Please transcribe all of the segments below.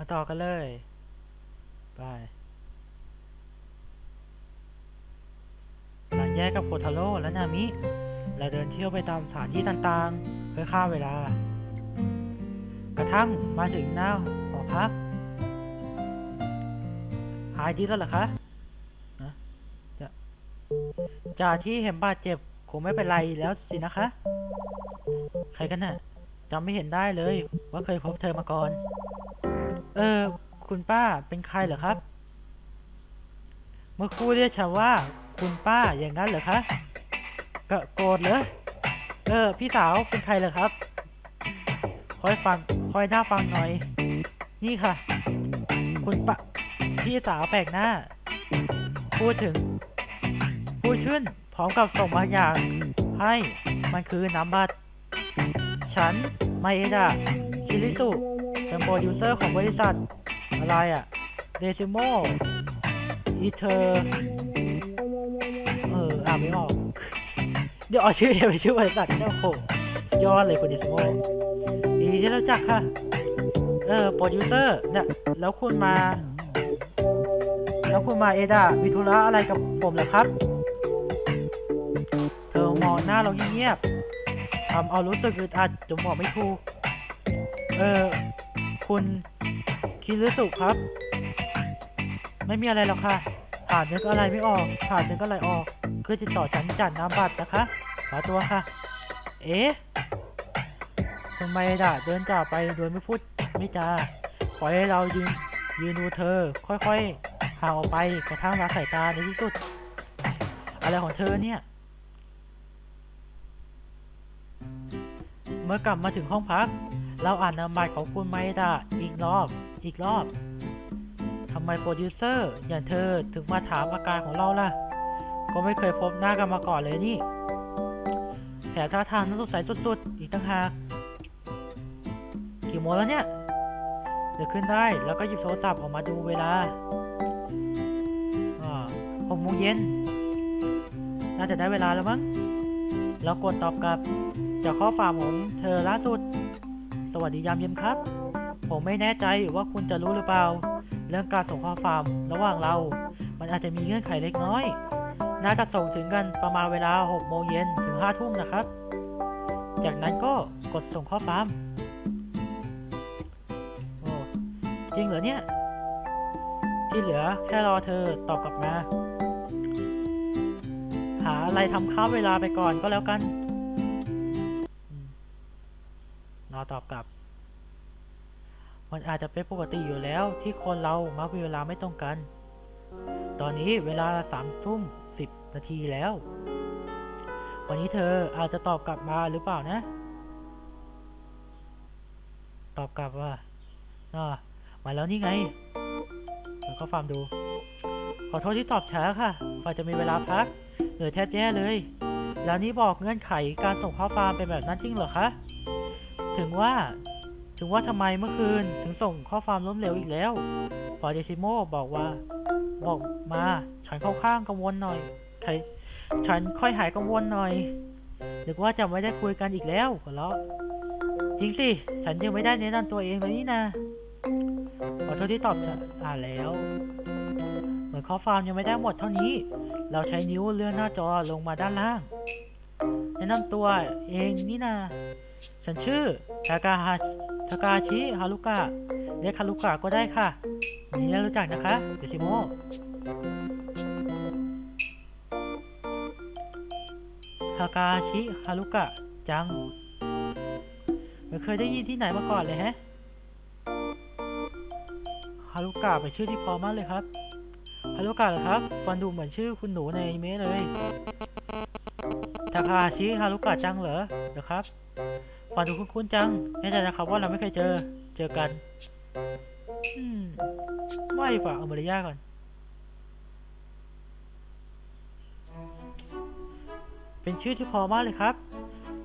มาต่อกันเลย ไปหลังแยกกับโคทาโร่และนามิ เราเดินเที่ยวไปตามสถานที่ต่างๆ เพื่อฆ่าเวลา กระทั่งมาถึงหน้าหอพัก หายดีแล้วหรอคะนะจะจากที่เห็นบาดเจ็บคงไม่เป็นไรแล้วสินะคะ ใครกันน่ะจำไม่เห็นได้เลยว่าเคยพบเธอมาก่อน เออ คุณป้าเป็นใครเหรอครับ เมื่อครู่เรียกฉันว่า คุณป้าอย่างนั้นเหรอคะก็โกรธเหรอเออ พี่สาวเป็นใครเหรอครับ คอยฟังคอยหน้าฟังหน่อย นี่ค่ะ คุณป้าพี่สาวแปลกหน้า พูดถึง พูดขึ้นพร้อมกับส่งบางอย่าง ให้มันคือน้ำบัตรฉันไมเอดะคิริสุ เป็นโปรดิวเซอร์ของบริษัท อะไรอะเดซิโมอีเธอร์เอออ่านไม่ออก เดี๋ยวเอาชื่อเดี๋ยวไปชื่อบริษัทเนี่ยโหสุดยอดเลยคุณเดซิโมดีที่รู้จักค่ะเออโปรดิวเซอร์เนี่ยแล้วคุณมา แล้วคุณมาเอดามีธุระอะไรกับผมเหรอครับ เธอมองหน้าเราเงียบทำเอารู้สึกอึดอัดจนบอกไม่ถูก เออ คุณคิริสุครับ ไม่มีอะไรหรอกค่ะ ผ่านนึกอะไรไม่ออก ผ่านนึกอะไรออก คือติดต่อฉันจัดนามบัตรนะคะขอตัวค่ะ เอ๊ะคุณไมดะเดินจากไปโดยไม่พูดไม่จาปล่อยให้เรายืนยืนดูเธอ ค่อยๆห่างออกไปกระทั่งละสายตาในที่สุด อะไรของเธอเนี่ย เมื่อกลับมาถึงห้องพัก เราอ่านนามบัตรของคุณไมดะอีกรอบ อีกรอบทำไมโปรดิวเซอร์อย่างเธอถึงมาถามอาการของเราล่ะ ก็ไม่เคยพบหน้ากันมาก่อนเลยนี่ แถมท่าทางน่าสงสัยสุดๆ อีกตั้งหากกี่โมงแล้วเนี่ย เดี๋ยวขึ้นได้แล้วก็หยิบโทรศัพท์ออกมาดูเวลาหกโมงเย็น น่าจะได้เวลาแล้วมั้ง แล้วกดตอบกลับจากข้อความผมเธอล่าสุด วัสดียามเย็นครับ ผมไม่แน่ใจว่าคุณจะรู้หรือเปล่า เรื่องการส่งข้อความระหว่างเรา มันอาจจะมีเงื่อนไขเล็กน้อย น่าจะส่งถึงกันประมาณเวลา6โมงเย็นถึง5ทุ่มนะครับ จากนั้นก็กดส่งข้อความโอ้จริงเหรอเนี่ย ที่เหลือแค่รอเธอตอบกลับมา หาอะไรทำข้ามเวลาไปก่อนก็แล้วกัน รอตอบกลับ มันอาจจะเป็นปกติอยู่แล้วที่คนเรามักมีเวลาไม่ตรงกัน ตอนนี้เวลาสามทุ่มสิบนาทีแล้ว วันนี้เธออาจจะตอบกลับมาหรือเปล่านะ ตอบกลับว่าอ่ามาแล้วนี่ไงเดี๋ยวก็ฟังดู ขอโทษที่ตอบช้าค่ะฝ่าจะมีเวลาพัก เหนื่อยแทบแย่เลย แล้วนี่บอกเงื่อนไขการส่งข้อความเป็นแบบนั้นจริงเหรอคะ ถึงว่า ถึงว่าทำไมเมื่อคืนถึงส่งข้อความล้มเหลวอีกแล้วพอเดซิโมบอกว่า บอกมา ฉันเข้าข้างกังวลหน่อยใฉันค่อยหายกังวลหน่อยนึกว่าจะไม่ได้คุยกันอีกแล้วหัวเราะจริงสิ ฉันยังไม่ได้แนะนำตัวเองเลยนี่นะขอโทษที่ตอบอ่านแล้ว เหมือนข้อความยังไม่ได้หมดเท่านี้ เราใช้นิ้วเลื่อนหน้าจอลงมาด้านล่าง แนะนำตัวเองนี่นา ฉันชื่อทากาฮาทากาชิฮารุกะเรียกฮารุกะก็ได้ค่ะยินดีรู้จักนะคะเดซิโมทากาชิฮารุกะจังไม่เคยได้ยินที่ไหนมาก่อนเลยแฮะฮารุกะเป็นชื่อที่พอมากเลยครับฮารุกะเหรอครับฟังดูเหมือนชื่อคุณหนูในอนิเมะเลย ทาคาชิฮารุกะจังเหรอเดี๋ยวครับฟังดูคุ้นๆจัง แน่ใจนะครับว่าเราไม่เคยเจอ เจอกันอืมไม่ฝากเอามาริยาก่อน เป็นชื่อที่พอมากเลยครับ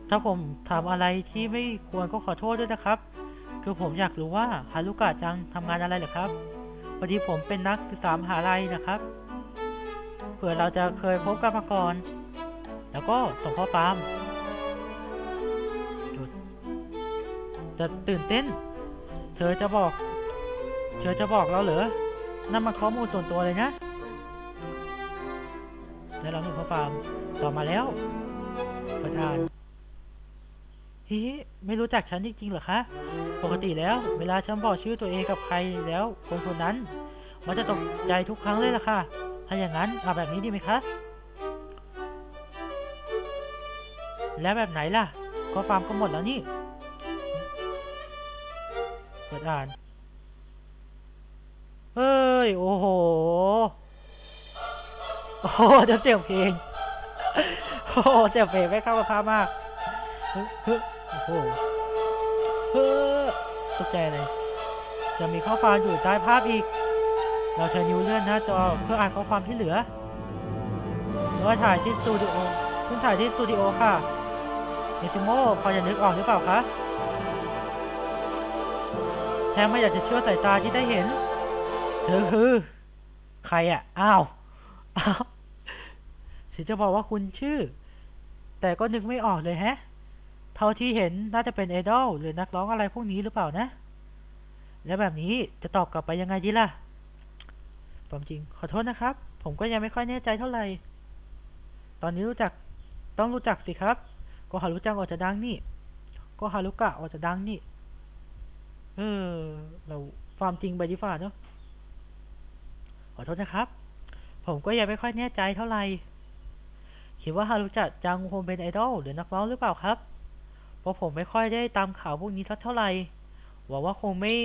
ถ้าผมทำอะไรที่ไม่ควรก็ขอโทษด้วยนะครับ คือผมอยากรู้ว่าฮารุกะจังทำงานอะไรเหรอครับพอดีผมเป็นนักศึกษามหาลัยนะครับ เผื่อเราจะเคยพบกันมาก่อน แล้วก็ส่งข้อความจะตื่นเต้น เธอจะบอก เธอจะบอกเราเหรอนั่นมันข้อมูลส่วนตัวเลยนะแล้วเราหนึ่งข้อความต่อมาแล้วประธานฮิไม่รู้จักฉันจริงๆเหรอคะ ปกติแล้วเวลาฉันบอกชื่อตัวเองกับใครแล้วคนคนนั้น มันจะตกใจทุกครั้งเลยล่ะค่ะ ถ้าอย่างนั้นเอาแบบนี้ดีไหมคะ แล้วแบบไหนล่ะ ข้อความก็หมดแล้วนี่ เปิดอ่าน เฮ้ย โอ้โห โอ้โหเดี๋ยวเสียงเพลง โอ้โหเสียงเพลงไม่เข้ากับภาพมากเฮ้ยโอ้โหเฮ้ยตกใจเลยจะมีข้อความอยู่ใต้ภาพอีก เราใช้นิ้วเลื่อนหน้าจอเพื่ออ่านข้อความที่เหลือเมื่อถ่ายที่สตูดิโอเพิ่งถ่ายที่สตูดิโอค่ะ เอซิโมพอจะนึกออกหรือเปล่าคะแทบไม่อยากจะเชื่อสายตาที่ได้เห็น เธอคือ ใครอะ อ้าวอ้าวฉันจะบอกว่าคุณชื่อ แต่ก็นึกไม่ออกเลยแฮะ เท่าที่เห็นน่าจะเป็นไอดอลหรือนักร้องอะไรพวกนี้หรือเปล่านะ แล้วแบบนี้จะตอบกลับไปยังไงดีล่ะความจริง ขอโทษนะครับ ผมก็ยังไม่ค่อยแน่ใจเท่าไหร่ ตอนนี้รู้จัก ต้องรู้จักสิครับ ก็ฮารุจังออกจะดังนี่ ก็ฮารุกะออกจะดังนี่ เออ เราความจริงไปดีฝ่าเนาะ ขอโทษนะครับ ผมก็ยังไม่ค่อยแน่ใจเท่าไหร่คิดว่าฮารุจะจังคงเป็นไอดอลหรือนักร้องหรือเปล่าครับ เพราะผมไม่ค่อยได้ตามข่าวพวกนี้สักเท่าไหร่หวังว่าคงไม่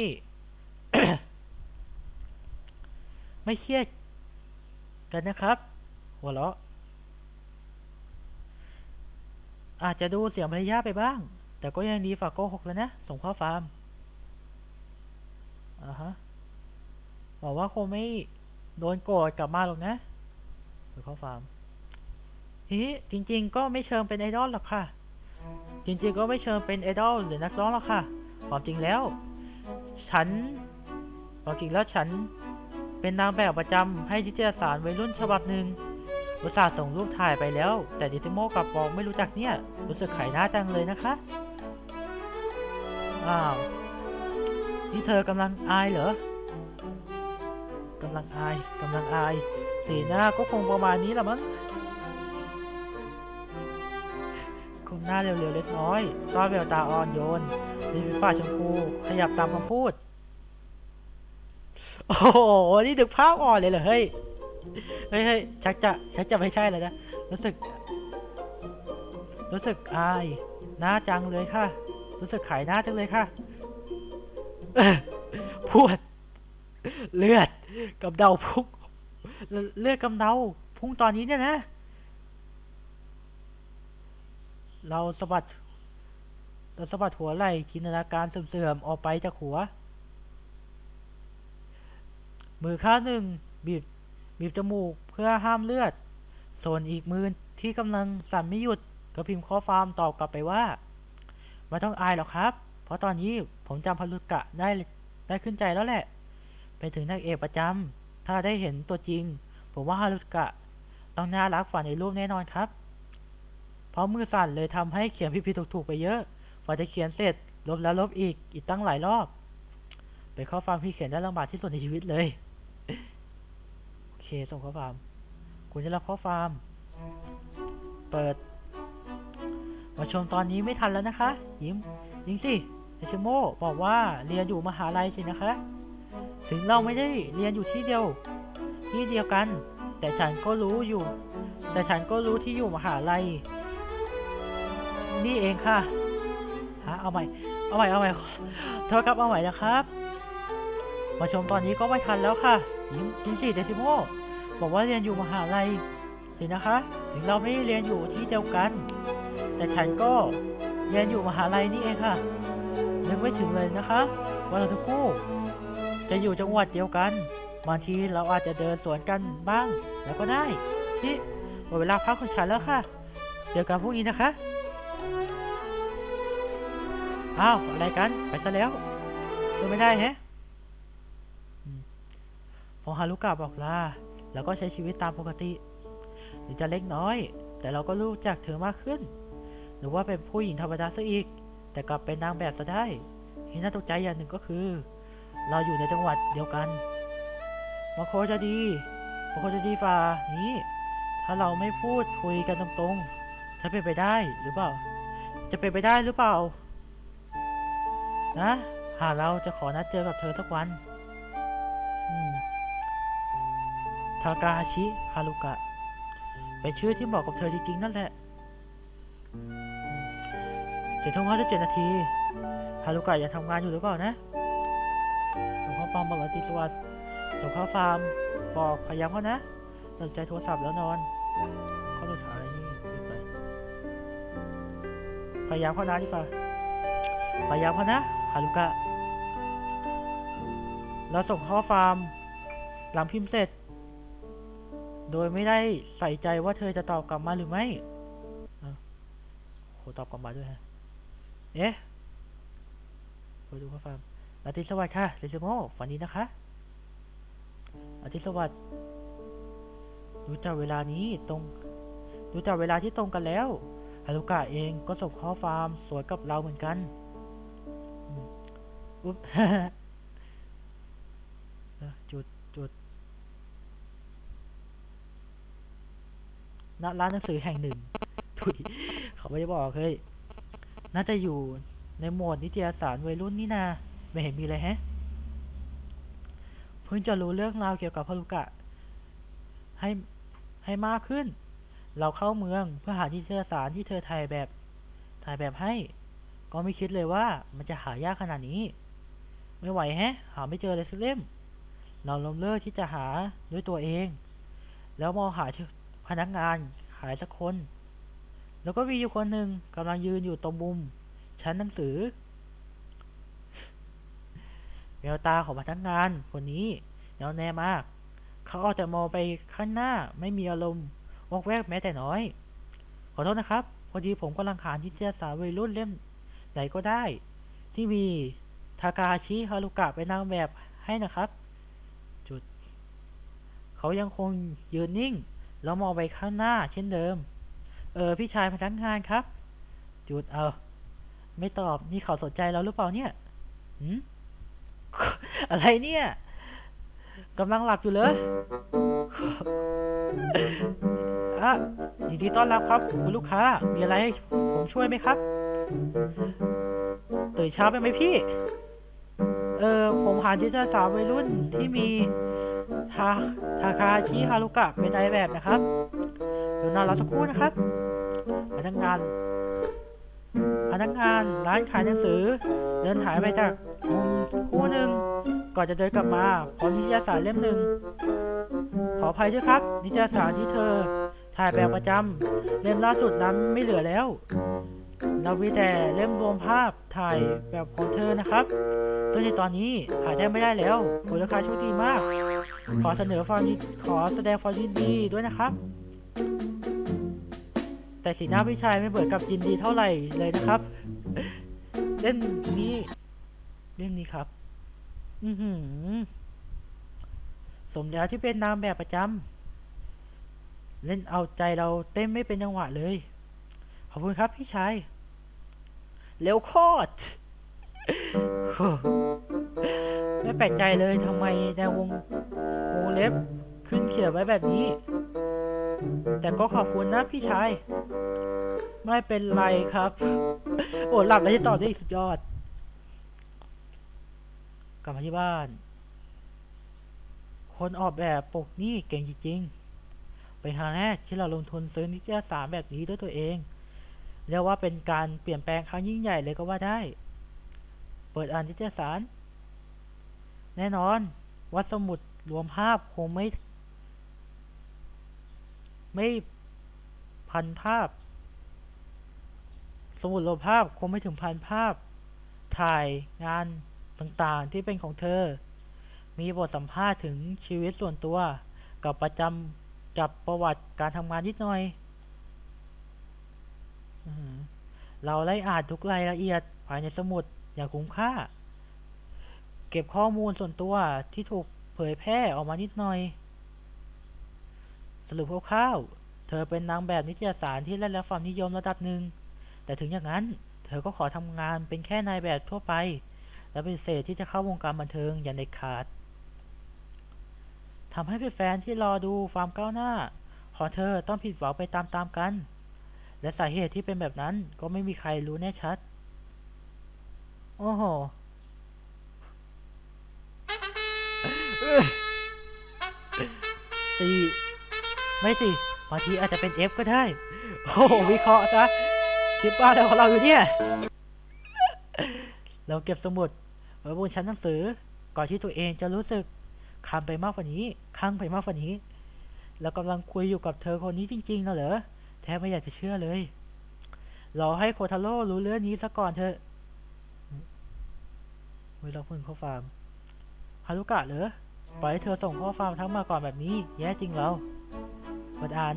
ไม่เครียดกันนะครับ หัวเราะ อาจจะดูเสียมารยาไปบ้าง แต่ก็ยังดีฝากโกหกแล้วนะ ส่งข้อฟาร์มอ่าฮะหวังว่าคงไม่โดนโกรธกลับมาหรอกนะส่งข้อฟาร์มฮีจริง ๆ ก็ไม่เชิงเป็นไอดอลหรอกค่ะ จริง ๆ ก็ไม่เชิงเป็นไอดอลหรือนักร้องหรอกค่ะ ความจริงแล้ว ฉันความจริงแล้วฉันเป็นนางแบบประจำให้นิตยสารวัยรุ่นฉบับหนึ่ง อุตส่าห์ส่งรูปถ่ายไปแล้ว แต่ดิติโมกลับบอกไม่รู้จักเนี่ย รู้สึกขายหน้าจังเลยนะคะ อ้าว นี่เธอกำลังอายเหรอกำลังอายกำลังอาย สีหน้าก็คงประมาณนี้ละมั้งคงหน้าเร็วๆเล็กน้อยซ่อนแววตาอ่อนโยนริมฝีปาชมพูขยับตามคำพูด โอ้โห นี่ดึกภาพอ่อนเลยเหรอเฮ้ย เฮ้ยเฮ้ยชักจะชักจะไม่ใช่แล้วนะ รู้สึก รู้สึกอายหน้าจังเลยค่ะ รู้สึกขายหน้าจังเลยค่ะพวด เลือดกำเดาพุ่งเลือดกำเดาพุ่งตอนนี้เนี่ยนะ เราสะบัดเราสะบัดหัวไหล่จินตนาการเสื่อมๆออกไปจากหัว มือข้างหนึ่งบีบ บีบจมูกเพื่อห้ามเลือด ส่วนอีกมือที่กำลังสั่นไม่หยุดก็พิมพ์ข้อความตอบกลับไปว่าไม่ต้องอายหรอกครับ เพราะตอนนี้ผมจำพารุกะได้ได้ขึ้นใจแล้วแหละ เป็นถึงนางเอกประจำถ้าได้เห็นตัวจริง ผมว่าฮารุกะ ต้องน่ารักฝันในรูปแน่นอนครับ เพราะมือสั่นเลยทำให้เขียนผิดๆถูกๆไปเยอะกว่าจะเขียนเสร็จลบแล้วลบอีกอีกตั้งหลายรอบ เป็นข้อความที่เขียนได้ลำบากที่สุดในชีวิตเลย เคส่งข้อความ คุณจะรับข้อความเปิด มาชมตอนนี้ไม่ทันแล้วนะคะ ยิ้มยิงสิเอชิโมบอกว่าเรียนอยู่มหาลัยสินะคะ ถึงเราไม่ได้เรียนอยู่ที่เดียว ที่เดียวกัน แต่ฉันก็รู้อยู่ แต่ฉันก็รู้ที่อยู่มหาลัย นี่เองค่ะฮะเอาใหม่เอาใหม่เอาใหม่โทษครับเอาใหม่นะครับ มาชมตอนนี้ก็ไม่ทันแล้วค่ะ ยิ้มยิ้มสิเดซิโม บอกว่าเรียนอยู่มหาลัยสินะคะ ถึงเราไม่ได้เรียนอยู่ที่เดียวกัน แต่ฉันก็เรียนอยู่มหาลัยนี่เองค่ะนึกไม่ถึงเลยนะคะว่าเราทั้งคู่ จะอยู่จังหวัดเดียวกันบางทีเราอาจจะเดินสวนกันบ้าง แล้วก็ได้ที่หมดเวลาพักของฉันแล้วค่ะเจอกันพรุ่งนี้นะคะอ้าวอะไรกันไปซะแล้วเดินไม่ได้แฮะอืมพอฮารุกะบอกลา แล้วก็ใช้ชีวิตตามปกติถึงจะเล็กน้อย แต่เราก็รู้จักเธอมากขึ้น หรือว่าเป็นผู้หญิงธรรมดาซะอีก แต่กลับเป็นนางแบบซะได้ที่น่าตกใจอย่างหนึ่งก็คือ เราอยู่ในจังหวัดเดียวกันมันโคจะดีมันโคจะดีฝ่านี้ ถ้าเราไม่พูดคุยกันตรงๆ จะเป็นไปได้หรือเปล่า จะเป็นไปได้หรือเปล่า นะหากเราจะขอนัดเจอกับเธอสักวัน ทากาฮาชิฮารุกะ เป็นชื่อที่เหมาะกับเธอจริงๆ นั่นแหละเสียงทุ่มห้าสิบเจ็ดนาทีฮารุกะยังทำงานอยู่หรือเปล่านะส่งข้อความบอกว่าจิตสวัสส่งข้อความบอกพยายามเขานะสนใจโทรศัพท์แล้วนอน ข้อสุดท้ายนี่ไปพยายามเขานะที่ฟ้าพยายามเขานะฮารุกะ เราส่งข้อความหลังพิมพ์เสร็จ โดยไม่ได้ใส่ใจว่าเธอจะตอบกลับมาหรือไม่อ้าวโหตอบกลับมาด้วยฮะ เอ๊ะไปดูข้อความอาทิตย์สวัสดิ์ค่ะเซซิโมฝันนี้นะคะ อาทิตย์สวัสดิ์ดูจากเวลานี้ตรงดูจากเวลาที่ตรงกันแล้วฮารุกะเองก็ส่งข้อความสวยกับเราเหมือนกัน อุ๊บจุดจุด ณร้านหนังสือแห่งหนึ่งถุยเขาไม่ได้บอกเฮ้ยน่าจะอยู่ในหมวดนิตยสารวัยรุ่นนี่นาไม่เห็นมีเลยแฮะเพิ่งจะรู้เรื่องราวเกี่ยวกับฮารุกะ ให้ให้มากขึ้น เราเข้าเมืองเพื่อหานิตยสารที่เธอถ่ายแบบถ่ายแบบให้ ก็ไม่คิดเลยว่ามันจะหายากขนาดนี้ ไม่ไหวแฮะ หาไม่เจอเลยสักเล่มเราล้มเลิกที่จะหาด้วยตัวเอง แล้วมองหา พนักงานขายสักคน แล้วก็มีอยู่คนหนึ่งกำลังยืนอยู่ตรงมุม ชั้นหนังสือแววตาของพนักงานคนนี้แนวแน่มาก เขาเอาแต่มองไปข้างหน้าไม่มีอารมณ์วอกแวกแม้แต่น้อย ขอโทษนะครับ พอดีผมกำลังหานิตยสารวัยรุ่นเล่มไหนก็ได้ ที่มีทากาฮาชิฮารุกะเป็นนางแบบให้นะครับ จุด เขายังคงยืนนิ่ง แล้วมองไปข้างหน้าเช่นเดิม เออพี่ชายพนักงานครับจุดเอาไม่ตอบนี่เขาสนใจเราหรือเปล่าเนี่ยหืมอะไรเนี่ยกำลังหลับอยู่เลยอะยินดีต้อนรับครับคุณลูกค้า มีอะไรให้ผมช่วยไหมครับ ตื่นเช้าไปไหมพี่ เออผมหาดิจิทัลสาววัยรุ่นที่มี ทาทาคาชิฮารุกะเป็นนายแบบนะครับเดี๋ยวนอนรอสักครู่นะครับพนักงานพนักงานร้านขายหนังสือ เดินหายไปจากมุมคู่หนึ่งก่อนจะเดินกลับมาพร้อมนิตยสารเล่มหนึ่งขออภัยด้วยครับ นิตยสารที่เธอถ่ายแบบประจำเล่มล่าสุดนั้นไม่เหลือแล้ว เรามีแต่เล่มรวมภาพถ่ายแบบของเธอนะครับ ซึ่งในตอนนี้หาได้ไม่ได้แล้วคุณลูกค้าโชคดีมาก ขอเสนอความขอแสดงความยินดีด้วยนะครับ แต่สีหน้าพี่ชายไม่เหมือนกับยินดีเท่าไหร่เลยนะครับเล่มนี้เล่มนี้ครับ อือหือสมแล้วที่เป็นนามแบบประจำเล่นเอาใจเราเต้นไม่เป็นจังหวะเลย ขอบคุณครับพี่ชายเร็วโคตร ไม่แปลกใจเลยทำไมในวงวงเล็บขึ้นเขียนไว้แบบนี้ แต่ก็ขอบคุณนะพี่ชาย ไม่เป็นไรครับ โอ้หลับแล้วจะตอบได้อีกสุดยอด กลับมาที่บ้าน คนออกแบบปกนี่เก่งจริงๆ เป็นครั้งแรกที่เราลงทุนซื้อนิตยสารแบบนี้ด้วยตัวเอง เรียกว่าเป็นการเปลี่ยนแปลงครั้งยิ่งใหญ่เลยก็ว่าได้ ปิดอ่านนิตยสาร แน่นอน วัดสมุดรวมภาพคงไม่ ไม่พันภาพ สมุดรวมภาพคงไม่ถึงพันภาพ ถ่ายงานต่างๆที่เป็นของเธอ มีบทสัมภาษณ์ถึงชีวิตส่วนตัวกับประจำกับประวัติการทำงานนิดหน่อยเราไล่อ่านทุกรายละเอียดภายในสมุด อย่างคุ้มค่า เก็บข้อมูลส่วนตัวที่ถูกเผยแพร่ออกมานิดหน่อย สรุปคร่าวๆ เธอเป็นนางแบบนิตยสารที่ได้รับความนิยมระดับหนึ่ง แต่ถึงอย่างนั้น เธอก็ขอทำงานเป็นแค่นายแบบทั่วไป และปฏิเสธที่จะเข้าวงการบันเทิงอย่างเด็ดขาดทำให้แฟนๆที่รอดูความก้าวหน้า ของเธอต้องผิดหวังไปตามๆกัน และสาเหตุที่เป็นแบบนั้นก็ไม่มีใครรู้แน่ชัด โอ้โหสี่ไม่สิบางทีอาจจะเป็น F ก็ได้ โอ้โหวิเคราะห์ซะคิดว่าอะไรของเราอยู่เนี่ย เราเก็บสมุดไว้บนชั้นหนังสือ ก่อนที่ตัวเองจะรู้สึกคำไปมากกว่านี้คลั่งไปมากกว่านี้ เรากำลังคุยอยู่กับเธอคนนี้จริงๆนะเหรอ แทบไม่อยากจะเชื่อเลย เราให้โคทาโร่รู้เรื่องนี้ซะก่อนเถอะ เฮ้ยเราเพิ่งข้อความฮารุกะเหรอ ปล่อยให้เธอส่งข้อความทั้งมาก่อนแบบนี้ แย่จริงเราวัดอ่าน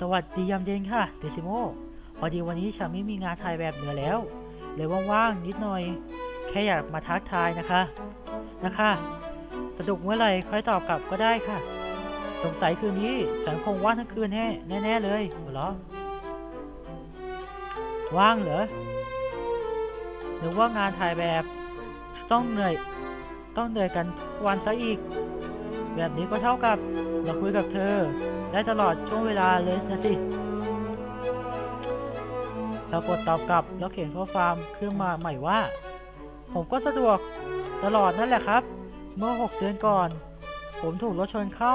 สวัสดียามเย็นค่ะ เดซิโม พอดีวันนี้ฉันไม่มีงานถ่ายแบบเหลือแล้ว เลยว่างๆนิดหน่อย แค่อยากมาทักทายนะคะ นะคะ สะดวกเมื่อไหร่ค่อยตอบกลับก็ได้ค่ะ สงสัยคืนนี้ฉันคงว่างทั้งคืนแน่แน่ๆเลยหัวเราะว่างเหรอ หรือว่างานถ่ายแบบต้องเหนื่อยต้องเหนื่อยกันวันซะอีก แบบนี้ก็เท่ากับเราคุยกับเธอ ได้ตลอดช่วงเวลาเลยนะสิเรากดตอบกลับแล้วเขียนข้อความขึ้นมาใหม่ว่า ผมก็สะดวกตลอดนั่นแหละครับ เมื่อ 6 เดือนก่อน ผมถูกรถชนเข้า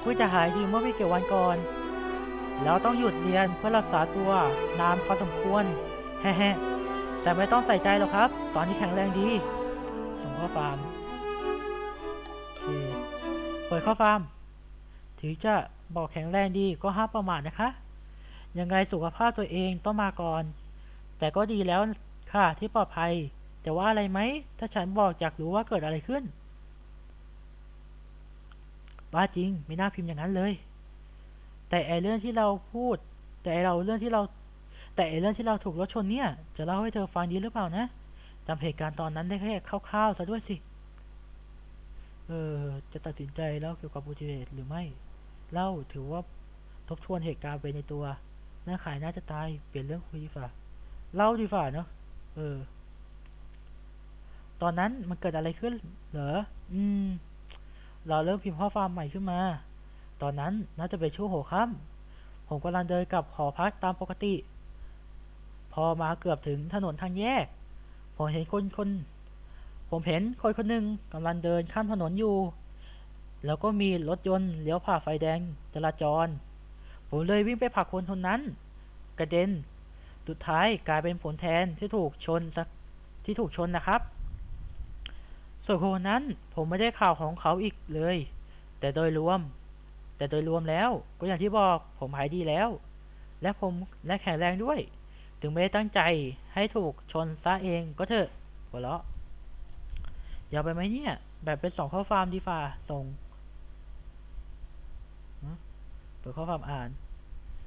เพื่อจะหายดีเมื่อไม่กี่วันก่อน แล้วต้องหยุดเรียนเพื่อรักษาตัวนานพอสมควรแฮะๆ แต่ไม่ต้องใส่ใจหรอกครับ ตอนนี้แข็งแรงดี ส่งข้อความโอเคเปิดข้อความถึงจะบอกแข็งแรงดีก็ห้ามประมาทนะคะ ยังไงสุขภาพตัวเองต้องมาก่อน แต่ก็ดีแล้วค่ะที่ปลอดภัยจะว่าอะไรไหม ถ้าฉันบอกอยากรู้ว่าเกิดอะไรขึ้นบ้าจริง ไม่น่าพิมพ์อย่างนั้นเลย แต่ไอเรื่องที่เราพูด แต่ไอเราเรื่องที่เรา แต่เรื่องที่เราถูกรถชนเนี่ย จะเล่าให้เธอฟังดีหรือเปล่านะจำเหตุการณ์ตอนนั้นได้แค่คร่าวๆซะด้วยสิ เออ จะตัดสินใจเล่าเกี่ยวกับอุบัติเหตุหรือไม่ เล่าถือว่าทบทวนเหตุการณ์ไปในตัวน่าขายน่าจะตาย เปลี่ยนเรื่องคุยดีกว่าเล่าดีกว่าเนาะ เออ ตอนนั้นมันเกิดอะไรขึ้น เหรอ อืม เราเริ่มพิมพ์ข้อความใหม่ขึ้นมา ตอนนั้นน่าจะเป็นช่วงหัวค่ำผมกำลังเดินกลับหอพักตามปกติ พอมาเกือบถึงถนนทางแยก ผมเห็นคนคน ผมเห็นคนคนหนึ่งกำลังเดินข้ามถนนอยู่ แล้วก็มีรถยนต์เลี้ยวผ่าไฟแดงจราจร ผมเลยวิ่งไปผลักคนคนนั้น กระเด็น สุดท้ายกลายเป็นผลแทนที่ถูกชนสักที่ถูกชนนะครับ ส่วนคนนั้นผมไม่ได้ข่าวของเขาอีกเลย แต่โดยรวม แต่โดยรวมแล้วก็อย่างที่บอกผมหายดีแล้ว และผมและแข็งแรงด้วย ถึงไม่ได้ตั้งใจให้ถูกชนซะเองก็เถอะหัวเราะยาวไปไหมเนี่ย แบบเป็นสองข้อความดีฝ่าส่งเปิดข้อความอ่าน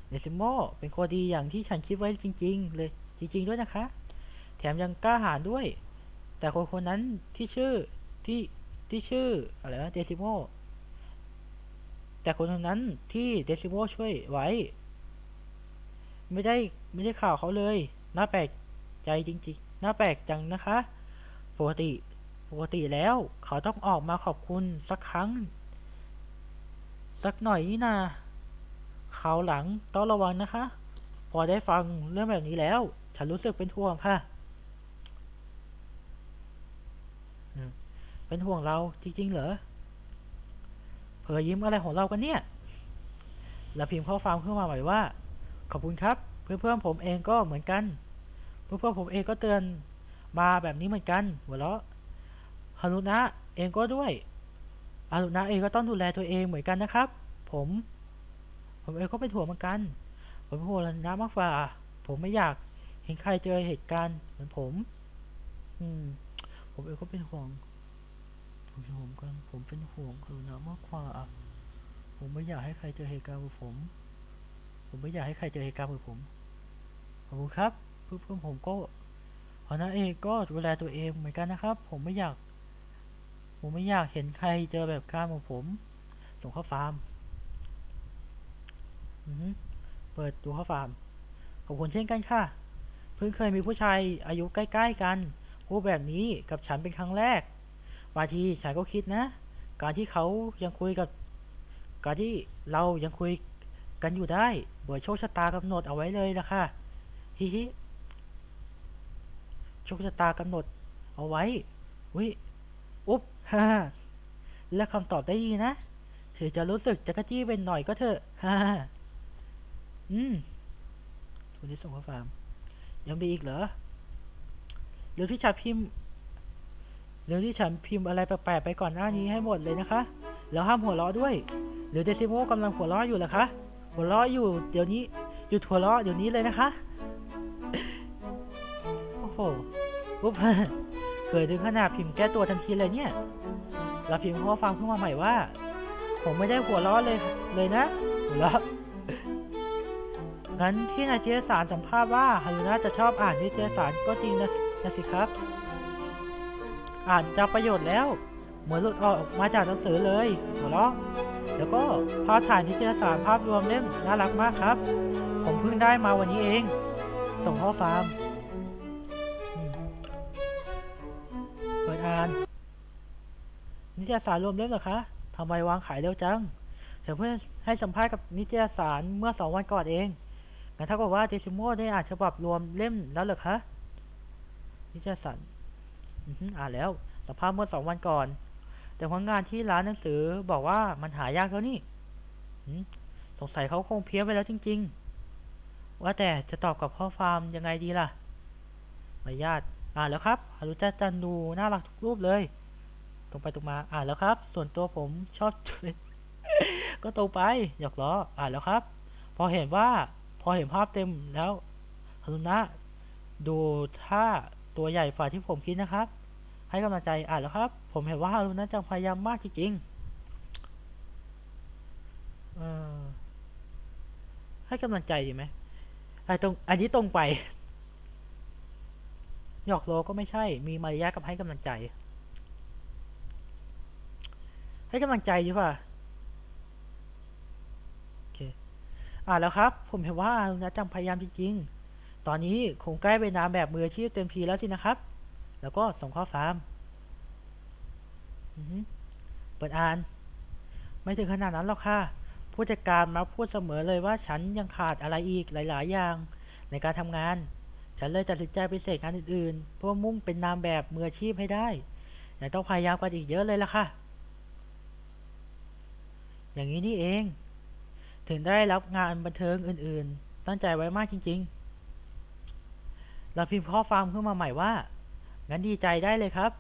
เดซิโมเป็นคนดีอย่างที่ฉันคิดไว้จริง ๆ เลย จริง ๆ ด้วยนะคะ แถมยังกล้าหาญด้วย แต่คนคนนั้นที่ชื่อที่ที่ชื่ออะไรนะเดซิโมแต่คนคนนั้นที่เดซิโมช่วยไว้ ไม่ได้ไม่ได้ข่าวเขาเลย น่าแปลกใจจริงๆ น่าแปลกจังนะคะ ปกติ ปกติแล้ว เขาต้องออกมาขอบคุณสักครั้ง สักหน่อยนี่นาคราหลังต้องระวังนะคะ พอได้ฟังเรื่องแบบนี้แล้ว ฉันรู้สึกเป็นห่วงค่ะ เป็นห่วงเราจริงๆ เหรอ เผยยิ้มอะไรของเรากันเนี่ย แล้วพิมพ์ข้อความขึ้นมาใหม่ว่า ขอบคุณครับ เพื่อนๆผมเองก็เหมือนกัน เพื่อนๆผมเองก็เตือนมาแบบนี้เหมือนกันหัวเราะฮารุนะเองก็ด้วยฮารุนะเองก็ต้องดูแลตัวเองเหมือนกันนะครับ ผม ผมเองก็เป็นห่วงเหมือนกัน ผมเป็นห่วงฮารุนะมากกว่า ผมไม่อยากเห็นใครเจอเหตุการณ์เหมือนผม อืม ผมเองก็เป็นห่วง ผมเป็นห่วงกัน ผมเป็นห่วงคือนะมากกว่า ผมไม่อยากให้ใครเจอเหตุการณ์แบบผม ผมไม่อยากให้ใครเจอเหตุการณ์แบบผม ขอบคุณครับเพื่อนเพื่อนผมก็พอนะเองก็ดูแลตัวเองเหมือนกันนะครับ ผมไม่อยาก ผมไม่อยากเห็นใครเจอแบบการของผม ส่งข้อความอือฮึเปิดดูข้อความ ขอบคุณเช่นกันค่ะ เพิ่งเคยมีผู้ชายอายุใกล้ ๆ กันพูดแบบนี้กับฉันเป็นครั้งแรกบางทีฉันก็คิดนะ การที่เขายังคุยกับ การที่เรายังคุย กันอยู่ได้เบื่อโชคชะตากำหนดเอาไว้เลยล่ะค่ะฮิฮิโชคชะตากำหนดเอาไว้วิอุ๊บฮ่าและคำตอบได้ดีนะถึงจะรู้สึกจักรจี้เป็นหน่อยก็เถอะฮ่าอืมทุนที่ส่งข้อความยังมีอีกเหรอเรื่องที่ฉันพิมพ์เรื่องที่ฉันพิมพ์อะไรแปลกๆไปก่อนหน้านี้ให้หมดเลยนะคะ แล้วห้ามหัวเราะด้วย หรือเดซิโมกำลังหัวเราะอยู่เหรอคะ หัวเราะอยู่เดี๋ยวนี้หยุดหัวเราะเดี๋ยวนี้เลยนะคะ โอ้โหปุ๊บเคยถึงขนาดพิมพ์แก้ตัวทันทีเลยเนี่ยเราพิมพ์ข้อความขึ้นมาใหม่ว่า ผมไม่ได้หัวเราะเลยเลยนะหัวเราะงั้นที่นายเจสารสัมภาษณ์ว่าฮารุน่าจะชอบอ่านนิตยสารก็จริงนะนะสิครับ อ่านจะประโยชน์แล้ว เหมือนหลุดออกมาจากหนังสือเลยหัวเราะ แล้วก็ภาพถ่ายนิตยสารภาพรวมเล่มน่ารักมากครับ ผมเพิ่งได้มาวันนี้เอง ส่งข้อความอืมเปิดอ่าน นิตยสารรวมเล่มเหรอคะทำไมวางขายเร็วจังฉันเพิ่งให้สัมภาษณ์กับนิตยสารเมื่อสองวันก่อนเองงั้นเท่ากับว่าเจซิโมได้อ่านฉบับรวมเล่มแล้วเหรอคะนิตยสารอ่านแล้วสัมภาษณ์เมื่อสองวันก่อน แต่พนักงานที่ร้านหนังสือบอกว่ามันหายากแล้วนี่สงสัยเขาคงเพี้ยนไปแล้วจริง ๆ ว่าแต่จะตอบกับพ่อฟาร์มยังไงดีล่ะมารยาทอ่านแล้วครับฮารุจัจันดูน่ารักทุกรูปเลย ตรงไปตรงมา อ่านแล้วครับ ส่วนตัวผมชอบก็ตรงไปหยอกล้อ อ่านแล้วครับ พอเห็นว่าพอเห็นภาพเต็มแล้วฮารุนะดูท่าตัวใหญ่ฝ่าที่ผมคิดนะครับ ให้กำลังใจอ่านแล้วครับ ผมเห็นว่าฮารุนะจังพยายามมากจริงๆให้กำลังใจดีไหมไอ้ตรงอันนี้ตรงไปหยอกโลก็ไม่ใช่ มีมารยาทกับให้กำลังใจ ให้กำลังใจดีกว่าโอเคอ่านแล้วครับ ผมเห็นว่าฮารุนะจังพยายามจริงๆ ตอนนี้คงใกล้เป็นนาแบบมืออาชีพเต็มทีแล้วสินะครับ แล้วก็ส่งข้อความเปิดอ่าน ไม่ถึงขนาดนั้นหรอกค่ะ ผู้จัดการมาพูดเสมอเลยว่าฉันยังขาดอะไรอีกหลาย ๆ อย่างในการทำงาน ฉันเลยตัดสินใจไปเสกงานอื่น ๆ เพื่อมุ่งเป็นนามแบบมืออาชีพให้ได้ยังต้องพยายามกันอีกเยอะเลยล่ะค่ะ อย่างนี้นี่เอง ถึงได้รับงานบันเทิงอื่น ๆ ตั้งใจไว้มากจริง ๆ เราพิมพ์ข้อความขึ้นมาใหม่ว่า งั้นดีใจได้เลยครับ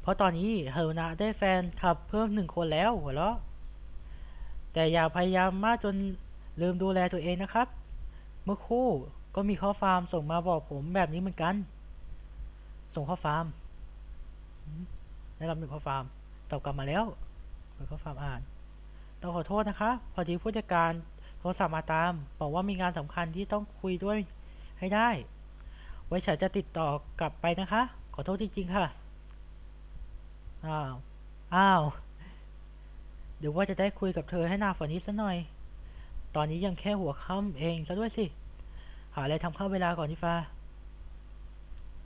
เพราะตอนนี้เฮอนาได้แฟนคลับเพิ่มหนึ่งคนแล้วหัวเราะแต่อย่าพยายามมากจนลืมดูแลตัวเองนะครับ เมื่อคู่ก็มีข้อความส่งมาบอกผมแบบนี้เหมือนกัน ส่งข้อความได้รับหนึ่งข้อความตอบกลับมาแล้วเปิดข้อความอ่านต้องขอโทษนะคะ พอดีผู้จัดการโทรศัพท์มาตาม บอกว่ามีงานสำคัญที่ต้องคุยด้วยให้ได้ ไว้ฉันจะติดต่อกลับไปนะคะ อโทษจริงๆค่ะ อ้าว อ้าว เดี๋ยวว่าจะได้คุยกับเธอให้นาฝันนี้สักหน่อย ตอนนี้ยังแค่หัวค่ำเองซะด้วยสิ หาอะไรทำเข้าเวลาก่อนที่ฟ้า